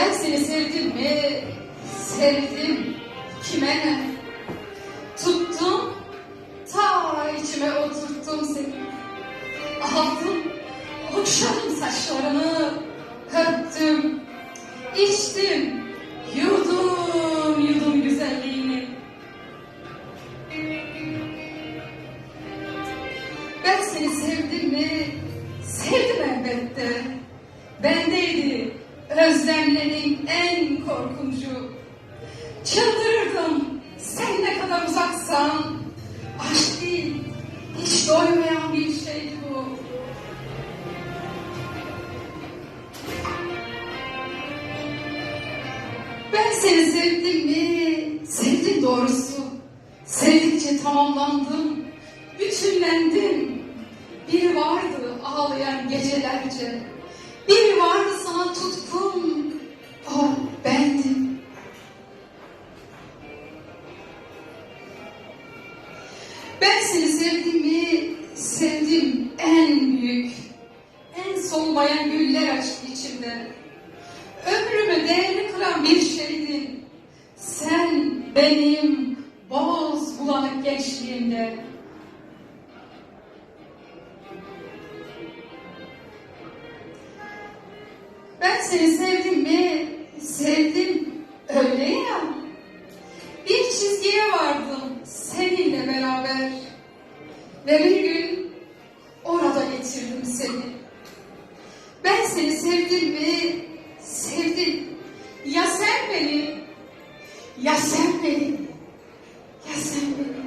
Ben seni sevdim mi? Sevdim. Kime ne? Tuttum, ta içime oturttum seni. Aldım, okşadım saçlarını, öptüm, içtim, yudum yudum güzelliğini. Ben seni sevdim mi? Sevdim elbette. Bendeydi özlemlerin en korkuncu. Çıldırırdım sen ne kadar uzaksan. Aşk değil, hiç doymayan bir şeydi bu. Ben seni sevdim mi? Sevdim doğrusu. Sevdikçe tamamlandım, bütünlendim. Biri vardı ağlayan gecelerce. Biri vardı Ben seni sevdim mi? Sevdim en büyük. En solmayan güller açtı içimde. Ömrümü değerli kılan bir şeydin. Sen benim boz bulanık gençliğimde. Ben seni sevdim mi? Sevdim. Öyle ya. Bir çizgiye seninle beraber ve bir gün orada getirdim seni. Ben seni sevdim mi? Sevdim. Ya sen beni? Ya sen beni? Ya sen beni?